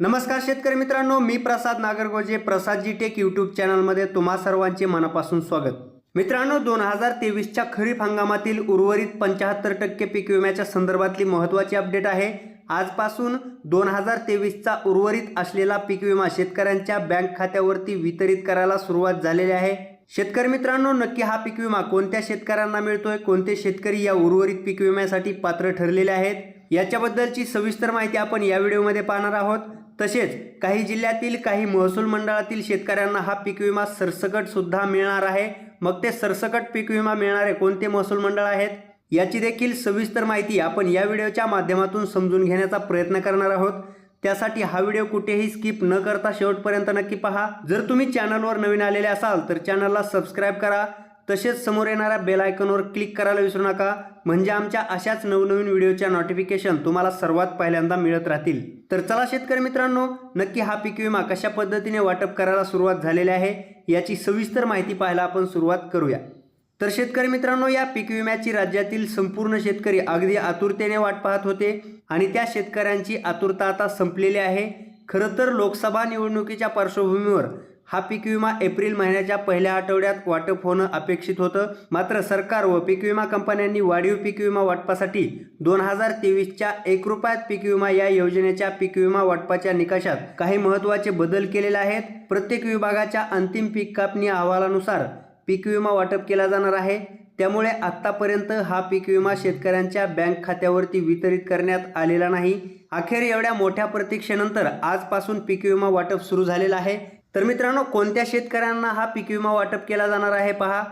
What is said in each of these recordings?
नमस्कार शेतकरी मित्रांनो मी प्रसाद नागरगोजे प्रसादजी टेक यूट्यूब चॅनलमध्ये तुम्हा सर्वांचे मनापासून स्वागत. मित्रांनो दोन हजार तेवीसच्या खरीप हंगामातील उर्वरित पंच्याहत्तर टक्के पीक विम्याच्या संदर्भातली महत्त्वाची अपडेट आहे. आजपासून दोन हजार तेवीसचा उर्वरित असलेला पीक विमा शेतकऱ्यांच्या बँक खात्यावरती वितरित करायला सुरुवात झालेली आहे. शेतकरी मित्रांनो नक्की हा पीक विमा कोणत्या शेतकऱ्यांना मिळतोय? कोणते शेतकरी या उर्वरित पीक विम्यासाठी पात्र ठरलेले आहेत? याच्याबद्दलची सविस्तर माहिती आपण या व्हिडिओमध्ये पाहणार आहोत. तसेच काही जिल्ह्यातील काही महसूल मंडळातील शेतकऱ्यांना हा पीक विमा सरसकट सुद्धा मिळणार आहे. मग ते सरसकट पीक विमा मिळणारे कोणते महसूल मंडळ आहेत? याची देखील सविस्तर माहिती आपण या व्हिडिओच्या माध्यमातून समजून घेण्याचा प्रयत्न करणार आहोत. त्यासाठी हा व्हिडिओ कुठेही स्किप न करता शेवटपर्यंत नक्की पहा. जर तुम्ही चॅनलवर नवीन आलेले असाल तर चॅनलला सबस्क्राईब करा. तसेच समोर येणाऱ्या बेल आयकॉनवर क्लिक करायला विसरू नका. म्हणजे आमच्या अशाच नवनवीन व्हिडिओच्या नोटिफिकेशन तुम्हाला सर्वात पहिल्यांदा मिळत राहतील. तर चला शेतकरी मित्रांनो नक्की हा पीक विमा कशा पद्धतीने वाटप करायला सुरुवात झालेली आहे याची सविस्तर माहिती पाहायला आपण सुरुवात करूया. तर शेतकरी मित्रांनो या पीक विम्याची राज्यातील संपूर्ण शेतकरी अगदी आतुरतेने वाट पाहत होते आणि त्या शेतकऱ्यांची आतुरता आता संपलेली आहे. खरं तर लोकसभा निवडणुकीच्या पार्श्वभूमीवर हा पीक विमा एप्रिल महिन्याच्या पहिल्या आठवड्यात वाटप होणं अपेक्षित होतं. मात्र सरकार व पीक विमा कंपन्यांनी वाढीव पीक विमा वाटपासाठी दोन हजार तेवीसच्या एक रुपयात पीक विमा या योजनेच्या पीक विमा वाटपाच्या निकषात काही महत्त्वाचे बदल केलेले आहेत. प्रत्येक विभागाच्या अंतिम पीक कापणी अहवालानुसार पीक विमा वाटप केला जाणार आहे. त्यामुळे आत्तापर्यंत हा पीक विमा शेतकऱ्यांच्या बँक खात्यावरती वितरित करण्यात आलेला नाही. अखेर एवढ्या मोठ्या प्रतीक्षेनंतर आजपासून पीक विमा वाटप सुरू झालेलं आहे. तर मित्रांनो कोणत्या शेतकऱ्यांना हा पीक विमा वाटप केला जाणार आहे पहा.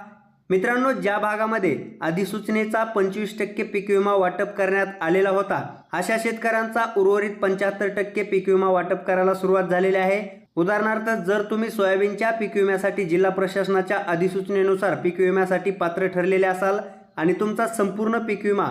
मित्रांनो ज्या भागामध्ये अधिसूचनेचा पंचवीस टक्के पीक विमा वाटप करण्यात आलेला होता अशा शेतकऱ्यांचा उर्वरित पंच्याहत्तर टक्के पीक विमा वाटप करायला सुरुवात झालेली आहे. उदाहरणार्थ जर तुम्ही सोयाबीनच्या पीक विम्यासाठी जिल्हा प्रशासनाच्या अधिसूचनेनुसार पीक विम्यासाठी पात्र ठरलेले असाल आणि तुमचा संपूर्ण पीक विमा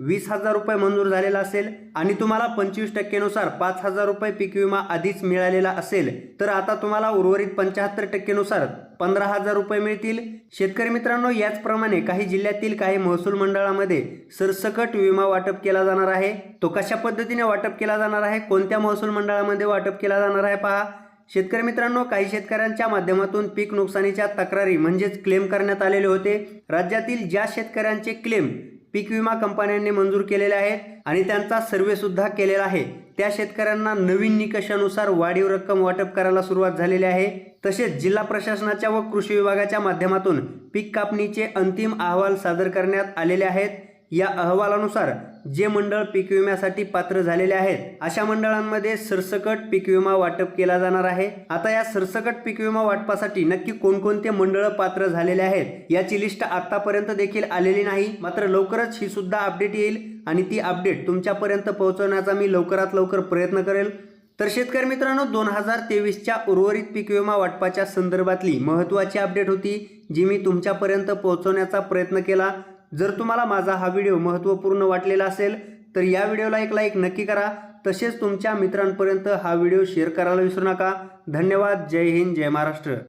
वीस हजार रुपये मंजूर झालेला असेल आणि तुम्हाला पंचवीस टक्केनुसार पाच हजार रुपये पीक विमा आधीच मिळालेला असेल तर आता तुम्हाला उर्वरित पंच्याहत्तर टक्केनुसार पंधरा हजार रुपये मिळतील. शेतकरी मित्रांनो याचप्रमाणे काही जिल्ह्यातील काही महसूल मंडळामध्ये सरसकट विमा वाटप केला जाणार आहे. तो कशा पद्धतीने वाटप केला जाणार आहे? कोणत्या महसूल मंडळामध्ये वाटप केला जाणार आहे पहा. शेतकरी मित्रांनो काही शेतकऱ्यांच्या माध्यमातून पीक नुकसानीच्या तक्रारी म्हणजेच क्लेम करण्यात आलेले होते. राज्यातील ज्या शेतकऱ्यांचे क्लेम पीक विमा कंपन्यांनी मंजूर केलेले आहेत आणि त्यांचा सर्वेसुद्धा केलेला आहे. त्या शेतकऱ्यांना नवीन निकषानुसार वाढीव रक्कम वाटप करायला सुरुवात झालेली आहे. तसेच जिल्हा प्रशासनाच्या व कृषी विभागाच्या माध्यमातून पीक कापणीचे अंतिम अहवाल सादर करण्यात आलेले आहेत. या अहवालानुसार जे मंडळ पीक विम्यासाठी पात्र झालेले आहेत अशा मंडळांमध्ये सरसकट पीक विमा वाटप केला जाणार आहे. आता या सरसकट पीक विमा वाटपासाठी नक्की कोणकोणते मंडळ पात्र झालेले आहेत याची लिस्ट आतापर्यंत देखील आलेली नाही. मात्र लवकरच ही सुद्धा अपडेट येईल आणि ती अपडेट तुमच्यापर्यंत पोहोचवण्याचा मी लवकरात लवकर प्रयत्न करेल. तर शेतकरी मित्रांनो दोन हजार तेवीसच्या उर्वरित पीक विमा वाटपाच्या संदर्भातली महत्त्वाची अपडेट होती जी मी तुमच्यापर्यंत पोहोचवण्याचा प्रयत्न केला. जर तुम्हाला माझा हा व्हिडिओ महत्त्वपूर्ण वाटलेला असेल तर या व्हिडिओला एक लाईक नक्की करा. तसेच तुमच्या मित्रांपर्यंत हा व्हिडिओ शेअर करायला विसरू नका. धन्यवाद. जय हिंद. जय महाराष्ट्र.